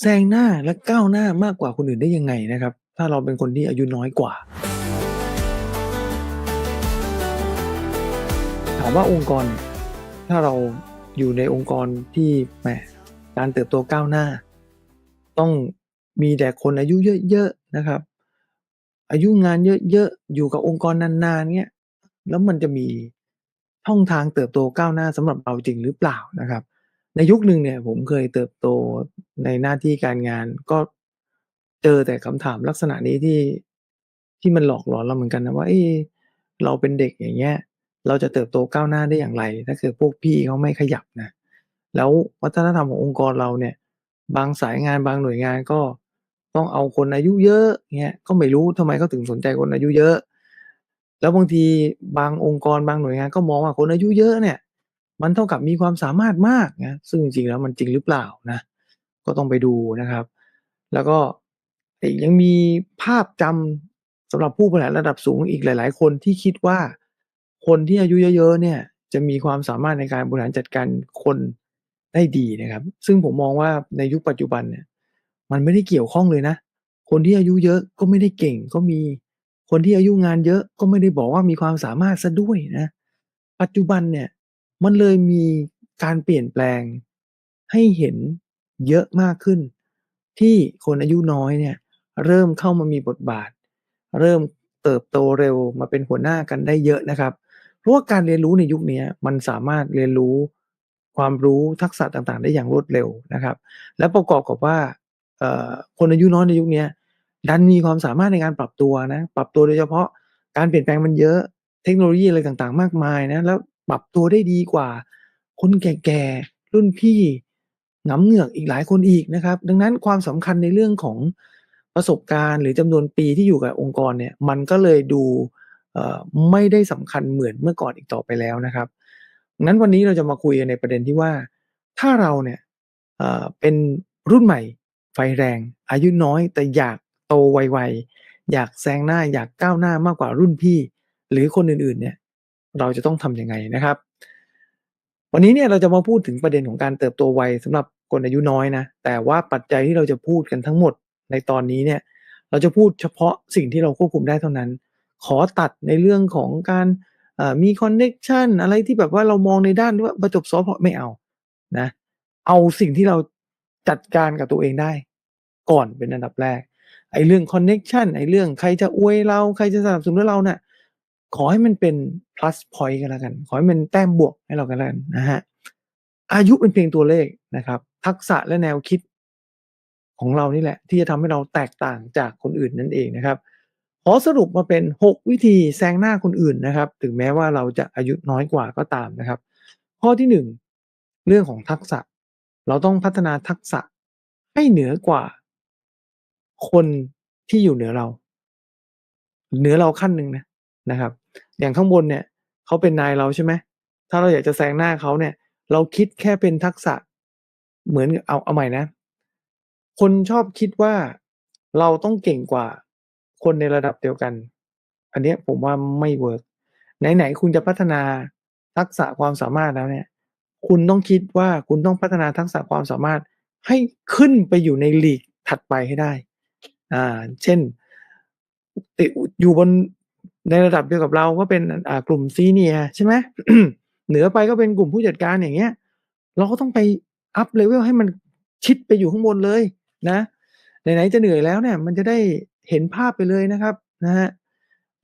แซงหน้าและก้าวหน้ามากกว่าคนอื่นได้ยังไงนะครับ ถ้าเราเป็นคนที่อายุน้อยกว่า ถามว่าองค์กร ถ้าเราอยู่ในองค์กรที่แหมการเติบโตก้าวหน้า ต้องมีแต่คนอายุเยอะๆนะครับ อายุงานเยอะๆอยู่กับองค์กรนานๆเงี้ยแล้วมันจะมีช่องทางเติบโตก้าวหน้าสำหรับเราจริงหรือเปล่านะครับ ในยุคหนึ่งเนี่ยผมเคยเติบโตในหน้าที่การงานก็เจอแต่คำถามลักษณะนี้ที่ที่มันหลอกหลอนเราเหมือนกันนะว่าเอ๊ะเราเป็นเด็กอย่างเงี้ย เราจะเติบโตก้าวหน้าได้อย่างไร ถ้าเกิดพวกพี่เขาไม่ขยับนะแล้ววัฒนธรรมขององค์กรเราเนี่ย บางสายงานบางหน่วยงานก็ต้องเอาคนอายุเยอะเงี้ยก็ไม่รู้ทำไมเขาถึงสนใจคนอายุเยอะ แล้วบางทีบางองค์กรบางหน่วยงานก็มองว่าคนอายุเยอะเนี่ย มันเท่ากับมีความสามารถมากนะซึ่งจริงๆแล้วมันจริงหรือเปล่านะก็ต้องไปดูนะครับ แล้วก็ยังมีภาพจำสำหรับผู้บริหารระดับสูงอีกหลาย ๆ คนที่คิดว่าคนที่อายุเยอะ ๆ เนี่ยจะมีความสามารถในการบริหารจัดการคนได้ดีนะครับ ซึ่งผมมองว่าในยุคปัจจุบันเนี่ย มันไม่ได้เกี่ยวข้องเลยนะ คนที่อายุเยอะก็ไม่ได้เก่งก็มี คนที่อายุงานเยอะก็ไม่ได้บอกว่ามีความสามารถซะด้วยนะ ปัจจุบันเนี่ย มันเลยมีการเปลี่ยนแปลงให้เห็นเยอะมากขึ้น ที่คนอายุน้อยเนี่ยเริ่มเข้ามามีบทบาท เริ่มเติบโตเร็วมาเป็นหัวหน้ากันได้เยอะนะครับ เพราะว่าการเรียนรู้ในยุคนี้มันสามารถเรียนรู้ความรู้ทักษะต่างๆ ได้อย่างรวดเร็วนะครับ และประกอบกับว่าคนอายุน้อยในยุคนี้ดันมีความสามารถในการปรับตัวนะปรับตัวโดยเฉพาะการเปลี่ยนแปลงมันเยอะเทคโนโลยีอะไรต่างๆ มากมายนะแล้ว ปรับตัวได้ดีกว่า คนแก่ๆรุ่นพี่หงำเหงือกอีกหลายคนอีกนะครับ ดังนั้นความสำคัญในเรื่องของประสบการณ์ หรือจำนวนปีที่อยู่กับองค์กรเนี่ยมันก็เลยดูไม่ได้สำคัญเหมือนเมื่อก่อนอีกต่อไปแล้วนะครับงั้นวันนี้เราจะมาคุยกันในประเด็นที่ว่า ถ้าเราเนี่ยเป็นรุ่นใหม่ไฟแรง อายุน้อยแต่อยากโตไวๆอยากแซงหน้าอยากก้าวหน้ามากกว่ารุ่นพี่ หรือคนอื่นๆเนี่ย เราจะต้องทำยังไงนะครับ วันนี้เนี่ยเราจะมาพูดถึงประเด็นของการเติบโตไวสำหรับคนอายุน้อยนะ แต่ว่าปัจจัยที่เราจะพูดกันทั้งหมดในตอนนี้เนี่ย เราจะพูดเฉพาะสิ่งที่เราควบคุมได้เท่านั้น ขอตัดในเรื่องของการมีคอนเน็ชันอะไรที่แบบว่าเรามองในด้านว่าประจบซอฟต์ไม่เอานะ เอาสิ่งที่เราจัดการกับตัวเองได้ ก่อนเป็นอันดับแรกไอ้เรื่องคอนเน็ชันไอ้เรื่องใครจะอวยเรา ใครจะสนับสนุนเราเนะ่ะ ขอให้มันเป็น plus point กันแล้วกัน ขอให้มันแต้มบวกให้เรากันแล้วกันนะฮะอายุเป็นเพียงตัวเลขนะครับ ทักษะและแนวคิดของเรานี่แหละ ที่จะทำให้เราแตกต่างจากคนอื่นนั่นเองนะครับขอสรุปมาเป็น 6 วิธีแซงหน้าคนอื่นนะครับ ถึงแม้ว่าเราจะอายุน้อยกว่าก็ตามนะครับ ข้อที่ 1 เรื่องของทักษะ เราต้องพัฒนาทักษะให้เหนือกว่า คนที่อยู่เหนือเรา เหนือเราขั้นหนึ่งนะนะครับ อย่างข้างบนเนี่ยเขาเป็นนายเราใช่ไหมถ้าเราอยากจะแซงหน้าเขาเนี่ย เราคิดแค่เป็นทักษะเหมือนเอาเอาใหม่นะ คนชอบคิดว่าเราต้องเก่งกว่าคนในระดับเดียวกัน อันนี้ผมว่าไม่เวิร์กไหนๆคุณจะพัฒนาทักษะความสามารถแล้วเนี่ย คุณต้องคิดว่าคุณต้องพัฒนาทักษะความสามารถให้ขึ้นไปอยู่ในลีกถัดไปให้ได้ อ่า เช่น อยู่บน ในระดับเดียวกับเราก็เป็นกลุ่มซีเนียใช่ไหมเหนือไปก็เป็นกลุ่มผู้จัดการอย่างเงี้ย เราก็ต้องไปอัพเลเวลให้มันชิดไปอยู่ข้างบนเลยนะไหนๆจะเหนื่อยแล้วเนี่ย มันจะได้เห็นภาพไปเลยนะครับนะฮะ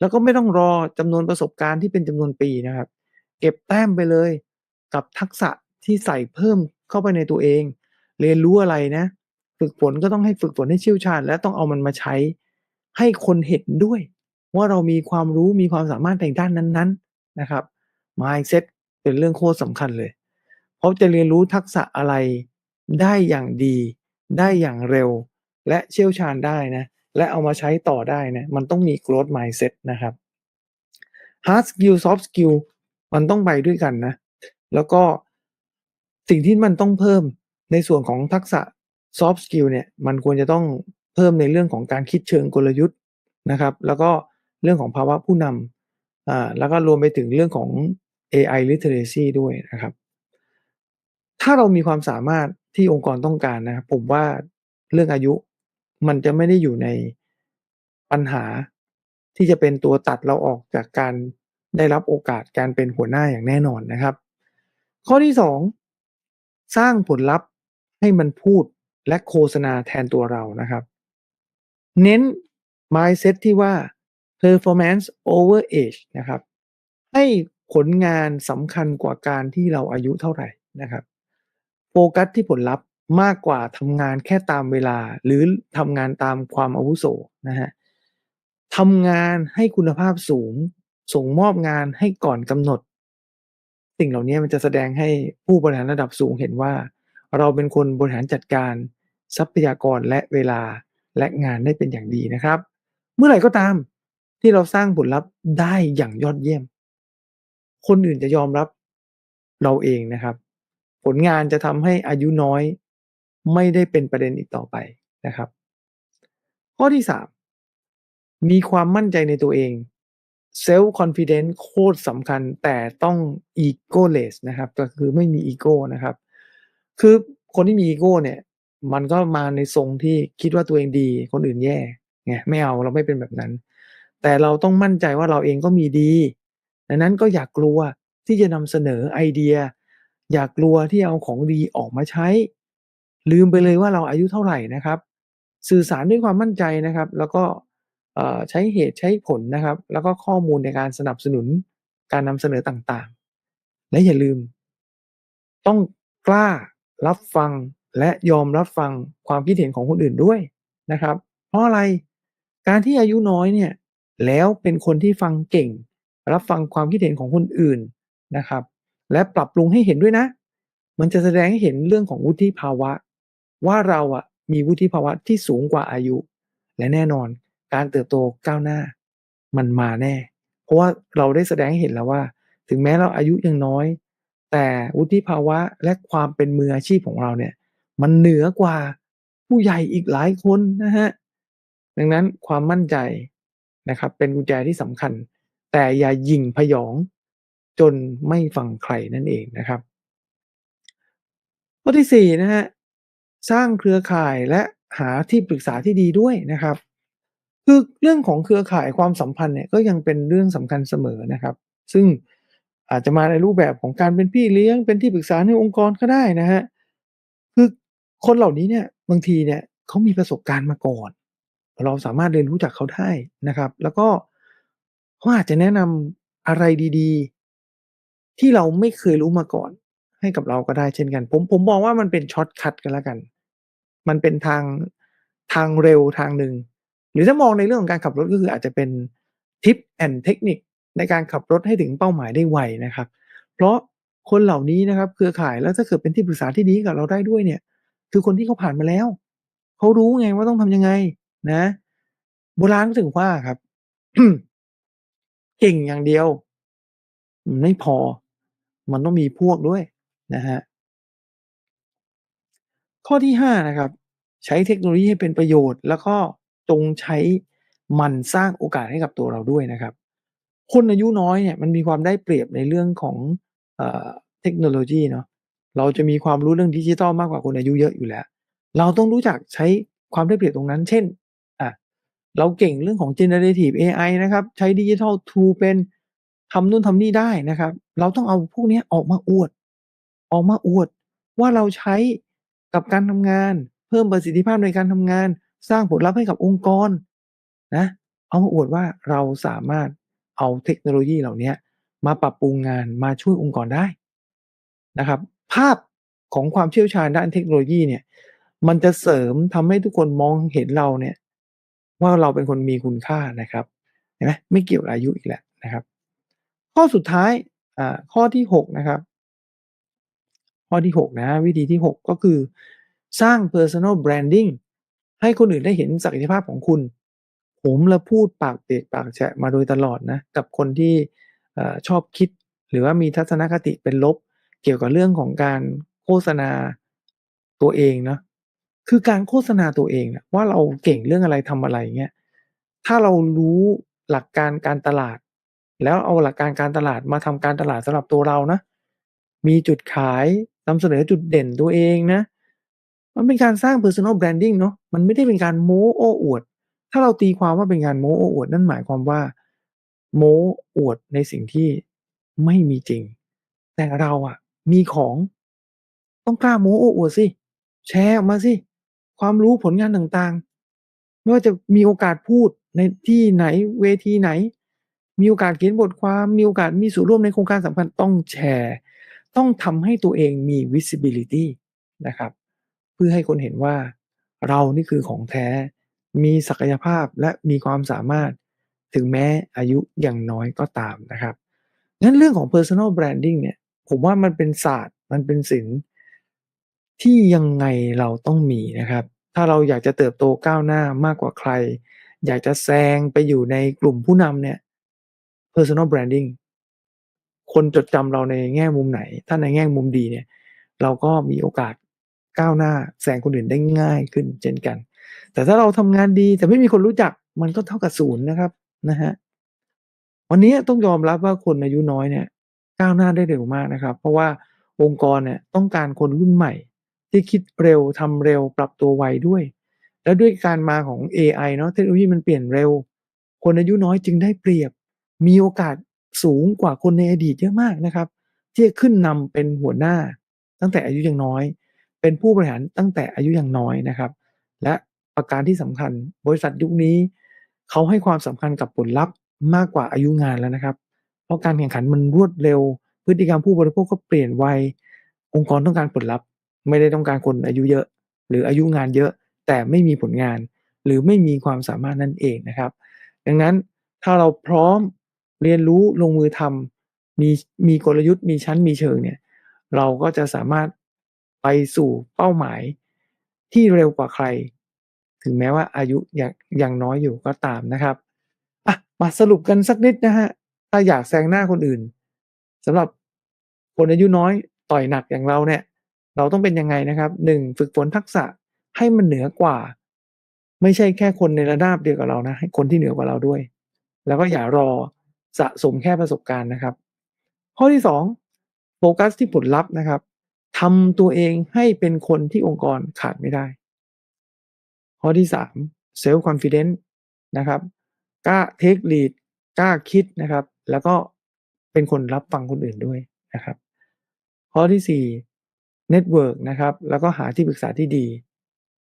แล้วก็ไม่ต้องรอจำนวนประสบการณ์ที่เป็นจำนวนปีนะครับ เก็บแต้มไปเลย กับทักษะที่ใส่เพิ่มเข้าไปในตัวเอง เรียนรู้อะไรนะ ฝึกฝนก็ต้องให้ฝึกฝนให้เชี่ยวชาญ และต้องเอามันมาใช้ให้คนเห็นด้วย ว่าเรามีความรู้มีความสามารถในด้านนั้นๆนะครับ mindset เป็นเรื่องโคตรสำคัญเลย เพราะจะเรียนรู้ทักษะอะไรได้อย่างดี ได้อย่างเร็ว และเชี่ยวชาญได้นะและเอามาใช้ต่อได้นะมันต้องมี growth mindset นะครับ hard skill soft skill มันต้องไปด้วยกันนะ แล้วก็สิ่งที่มันต้องเพิ่มในส่วนของทักษะ soft skill เนี่ยมันควรจะต้องเพิ่มในเรื่องของการคิดเชิงกลยุทธ์นะครับ แล้วก็ เรื่องของภาวะผู้นำอ่าแล้วก็รวมไปถึงเรื่องของ AI literacy ด้วยนะครับ ถ้าเรามีความสามารถที่องค์กรต้องการนะครับผมว่าเรื่องอายุมันจะไม่ได้อยู่ในปัญหาที่จะเป็นตัวตัดเราออกจากการได้รับโอกาสการเป็นหัวหน้าอย่างแน่นอนนะครับ ข้อที่ 2 สร้างผลลัพธ์ให้มันพูดและโฆษณาแทนตัวเรานะครับ เน้น mindset ที่ว่า performance over age นะครับ ให้ผลงานสำคัญกว่าการที่เราอายุเท่าไหร่นะครับโฟกัสที่ผลลัพธ์มากกว่าทำงานแค่ตามเวลา หรือทำงานตามความอาวุโสนะฮะทำงานให้คุณภาพสูง ส่งมอบงานให้ก่อนกำหนด สิ่งเหล่านี้มันจะแสดงให้ผู้บริหารระดับสูงเห็นว่า เราเป็นคนบริหารจัดการทรัพยากรและเวลาและงานได้เป็นอย่างดีนะครับ เมื่อไหร่ก็ตาม ที่เราสร้างผลลัพธ์ได้อย่างยอดเยี่ยม คนอื่นจะยอมรับเราเองนะครับ ผลงานจะทำให้อายุน้อยไม่ได้เป็นประเด็นอีกต่อไปนะครับ ข้อที่3มีความมั่นใจในตัวเอง self confidence โคตรสำคัญแต่ต้อง egoless นะครับ ก็คือไม่มีอีโก้นะครับ คือคนที่มีอีโก้เนี่ย มันก็มาในทรงที่คิดว่าตัวเองดี คนอื่นแย่ไงไม่เอาเราไม่เป็นแบบนั้น แต่เราต้องมั่นใจว่าเราเองก็มีดีดังนั้นก็อยากกลัวที่จะนำเสนอไอเดีย อยากกลัวที่เอาของดีออกมาใช้ ลืมไปเลยว่าเราอายุเท่าไหร่นะครับ สื่อสารด้วยความมั่นใจนะครับ แล้วก็ใช้เหตุใช้ผลนะครับ แล้วก็ข้อมูลในการสนับสนุนการนำเสนอต่างๆ และอย่าลืม ต้องกล้ารับฟังและยอมรับฟังความคิดเห็นของคนอื่นด้วยนะครับ เพราะอะไรการที่อายุน้อยเนี่ย แล้วเป็นคนที่ฟังเก่ง รับฟังความคิดเห็นของคนอื่นนะครับ และปรับปรุงให้เห็นด้วยนะ มันจะแสดงให้เห็นเรื่องของวุฒิภาวะ ว่าเราอะมีวุฒิภาวะที่สูงกว่าอายุ และแน่นอนการเติบโตก้าวหน้า มันมาแน่ เพราะว่าเราได้แสดงให้เห็นแล้วว่า ถึงแม้เราอายุยังน้อย แต่วุฒิภาวะและความเป็นมืออาชีพของเราเนี่ยมันเหนือกว่าผู้ใหญ่อีกหลายคนนะฮะดังนั้นความมั่นใจ นะครับ เป็นกุญแจที่สำคัญ แต่อย่ายิงพยองจนไม่ฟังใครนั่นเองนะครับ ข้อที่สี่นะฮะ สร้างเครือข่ายและหาที่ปรึกษาที่ดีด้วยนะครับ คือเรื่องของเครือข่ายความสัมพันธ์เนี่ยก็ยังเป็นเรื่องสำคัญเสมอนะครับ ซึ่งอาจจะมาในรูปแบบของการเป็นพี่เลี้ยง เป็นที่ปรึกษาในองค์กรก็ได้นะฮะ คือคนเหล่านี้เนี่ยบางทีเนี่ยเขามีประสบการณ์มาก่อน เราสามารถเรียนรู้จากเขาได้นะครับ แล้วก็เขาอาจจะแนะนำอะไรดีๆ ที่เราไม่เคยรู้มาก่อน ให้กับเราก็ได้เช่นกัน ผมผมมองว่ามันเป็นช็อตคัทกันแล้วกัน มันเป็นทางทางเร็วทางหนึ่ง หรือถ้ามองในเรื่องของการขับรถก็คืออาจจะเป็นทิปแอนเทคนิคในการขับรถให้ถึงเป้าหมายได้ไวนะครับ เพราะคนเหล่านี้นะครับ เครือข่ายแล้วถ้าเกิดเป็นที่ปรึกษาที่ดีกับเราได้ด้วยเนี่ย คือคนที่เขาผ่านมาแล้ว เขารู้ไงว่าต้องทำยังไง นะ โบราณก็ถึงว่าครับเก่งอย่างเดียว ไม่พอ มันต้องมีพวกด้วยนะฮะข้อที่ห้านะครับ ใช้เทคโนโลยีให้เป็นประโยชน์ แล้วก็จงใช้มันสร้างโอกาสให้กับตัวเราด้วยนะครับ คนอายุน้อยเนี่ยมันมีความได้เปรียบในเรื่องของเอเทคโนโลยีเนาะเราจะมีความรู้เรื่องดิจิทัลมากกว่าคนอายุเยอะอยู่แล้ว เราต้องรู้จักใช้ความได้เปรียบตรงนั้น เช่น เราเก่งเรื่องของ generative AI นะครับ ใช้ดิจิทัล tool เป็นทำนู่นทำนี่ได้นะครับ เราต้องเอาพวกนี้ออกมาอวด ออกมาอวด ว่าเราใช้กับการทำงาน เพิ่มประสิทธิภาพในการทำงาน สร้างผลลัพธ์ให้กับองค์กรนะเอามาอวดว่าเราสามารถเอาเทคโนโลยีเหล่านี้มาปรับปรุงงานมาช่วยองค์กรได้นะครับ ภาพของความเชี่ยวชาญด้านเทคโนโลยีเนี่ย มันจะเสริมทำให้ทุกคนมองเห็นเราเนี่ย ว่าเราเป็นคนมีคุณค่านะครับเห็นไหมไม่เกี่ยวกับอายุอีกแล้วนะครับ ข้อสุดท้ายอ่าข้อที่หกนะครับ ข้อที่หกนะวิธีที่หกก็คือ สร้าง personal branding ให้คนอื่นได้เห็นศักยภาพของคุณ ผมละพูดปากเปียกปากแฉะมาโดยตลอดนะกับคนที่ชอบคิด หรือว่ามีทัศนคติเป็นลบ เกี่ยวกับเรื่องของการโฆษณาตัวเองเนาะ คือการโฆษณาตัวเองนะว่าเราเก่งเรื่องอะไรทำอะไรเงี้ยถ้าเรารู้หลักการการตลาด แล้วเอาหลักการการตลาดมาทำการตลาดสำหรับตัวเรานะ มีจุดขายนำเสนอจุดเด่นตัวเองนะ มันเป็นการสร้าง Personal Branding เนาะมันไม่ได้เป็นการโม้โอ้อวด ถ้าเราตีความว่าเป็นการโม้โอ้อวด นั่นหมายความว่า โม้อวดในสิ่งที่ไม่มีจริง แต่เราอะมีของ ต้องกล้าโม้โอ้อวดสิแชร์ออกมาสิ ความรู้ผลงานต่างๆ ไม่ว่าจะมีโอกาสพูดในที่ไหนเวทีไหน มีโอกาสเขียนบทความ มีโอกาสมีส่วนร่วมในโครงการสำคัญต้องแชร์ ต้องทำให้ตัวเองมี visibility นะครับ เพื่อให้คนเห็นว่าเรานี่คือของแท้ มีศักยภาพและมีความสามารถถึงแม้อายุยังน้อยก็ตามนะครับงั้นเรื่องของ Personal Branding เนี่ย ผมว่ามันเป็นศาสตร์ มันเป็นศิลป์ ที่ยังไงเราต้องมีนะครับ ถ้าเราอยากจะเติบโตก้าวหน้ามากกว่าใคร อยากจะแซงไปอยู่ในกลุ่มผู้นำเนี่ย Personal Branding คนจดจำเราในแง่มุมไหน ถ้าในแง่มุมดีเนี่ย เราก็มีโอกาสก้าวหน้าแซงคนอื่นได้ง่ายขึ้นเช่นกัน แต่ถ้าเราทำงานดีแต่ไม่มีคนรู้จักมันก็เท่ากับศูนย์นะครับนะครับวันนี้ต้องยอมรับว่าคนอายุน้อยเนี่ย ก้าวหน้าได้เร็วมากนะครับ เพราะว่าองค์กรเนี่ยต้องการคนรุ่นใหม่ ที่คิดเร็วทำเร็วปรับตัวไวด้วย แล้วด้วยการมาของเอไอเนาะเทคโนโลยีมันเปลี่ยนเร็ว คนอายุน้อยจึงได้เปรียบ มีโอกาสสูงกว่าคนในอดีตเยอะมากนะครับ ที่จะขึ้นนำเป็นหัวหน้า ตั้งแต่อายุยังน้อย เป็นผู้บริหารตั้งแต่อายุยังน้อยนะครับ และประการที่สำคัญ บริษัทยุคนี้ เขาให้ความสำคัญกับผลลัพธ์มากกว่าอายุงานแล้วนะครับ เพราะการแข่งขันมันรวดเร็ว พฤติกรรมผู้บริโภคก็เปลี่ยนไวองค์กรต้องการผลลัพธ์ ไม่ได้ต้องการคนอายุเยอะ หรืออายุงานเยอะ แต่ไม่มีผลงาน หรือไม่มีความสามารถนั่นเองนะครับ ดังนั้นถ้าเราพร้อมเรียนรู้ลงมือทำมีมีกลยุทธ์มีชั้นมีเชิงเนี่ยเราก็จะสามารถไปสู่เป้าหมายที่เร็วกว่าใคร ถึงแม้ว่าอายุยังยังน้อยอยู่ก็ตามนะครับอะมาสรุปกันสักนิดนะครับถ้าอยากแซงหน้าคนอื่นสำหรับคนอายุน้อยต่อยหนักอย่างเราเนี่ย เราต้องเป็นยังไงนะครับ1ฝึกฝนทักษะให้มันเหนือกว่า ไม่ใช่แค่คนในระนาบเดียวกับเรานะ ให้คนที่เหนือกว่าเราด้วย แล้วก็อย่ารอสะสมแค่ประสบการณ์นะครับ ข้อที่2โฟกัสที่ผลลัพธ์นะครับทำตัวเองให้เป็นคนที่องค์กรขาดไม่ได้ ข้อที่3 Self Confidence นะครับกล้า Take Lead กล้าคิดนะครับ แล้วก็เป็นคนรับฟังคนอื่นด้วยนะครับ ข้อที่4 เน็ตเวิร์กนะครับ แล้วก็หาที่ปรึกษาที่ดี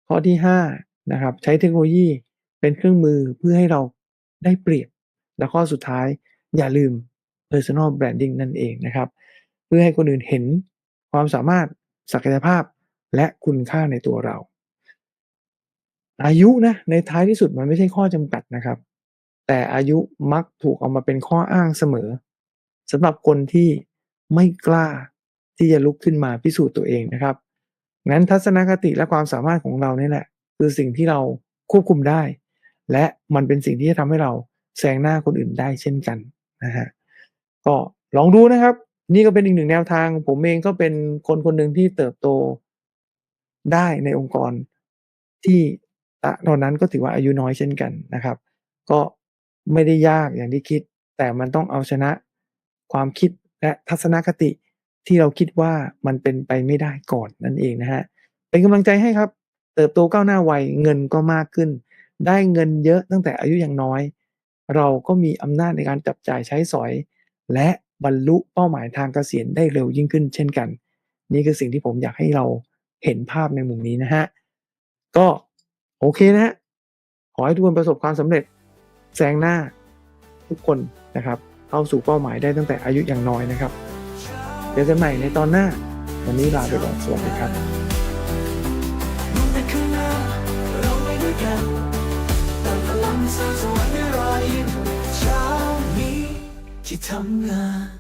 ข้อที่5นะครับ ใช้เทคโนโลยีเป็นเครื่องมือเพื่อให้เราได้เปรียบ และข้อสุดท้ายอย่าลืม Personal Branding นั่นเองนะครับ เพื่อให้คนอื่นเห็นความสามารถศักยภาพและคุณค่าในตัวเรา อายุนะในท้ายที่สุดมันไม่ใช่ข้อจำกัดนะครับ แต่อายุมักถูกเอามาเป็นข้ออ้างเสมอสำหรับคนที่ไม่กล้า ที่จะลุกขึ้นมาพิสูจน์ตัวเองนะครับงั้นทัศนคติและความสามารถของเรานี่แหละ คือสิ่งที่เราควบคุมได้ และมันเป็นสิ่งที่จะทำให้เราแซงหน้าคนอื่นได้เช่นกันนะครับก็ลองดูนะครับ นี่ก็เป็นอีกหนึ่งแนวทาง ผมเองก็เป็นคนคนหนึ่งที่เติบโตได้ในองค์กรที่ตอนนั้นก็ถือว่าอายุน้อยเช่นกันนะครับ ก็ไม่ได้ยากอย่างที่คิด แต่มันต้องเอาชนะความคิดและทัศนคติ ที่เราคิดว่ามันเป็นไปไม่ได้ก่อนนั่นเองนะครับเป็นกำลังใจให้ครับ เติบโตก้าวหน้าไวเงินก็มากขึ้น ได้เงินเยอะตั้งแต่อายุยังน้อย เราก็มีอำนาจในการจับจ่ายใช้สอย และบรรลุเป้าหมายทางเกษียณได้เร็วยิ่งขึ้น เช่นกัน นี่คือสิ่งที่ผมอยากให้เราเห็นภาพในมุมนี้นะครับก็โอเคนะครับขอให้ทุกคนประสบความสำเร็จแซงหน้าทุกคนนะครับเข้าสู่เป้าหมายได้ตั้งแต่อายุยังน้อยนะครับ เจอกันใหม่ในตอนหน้า วันนี้ลาไปก่อนสวัสดีครับ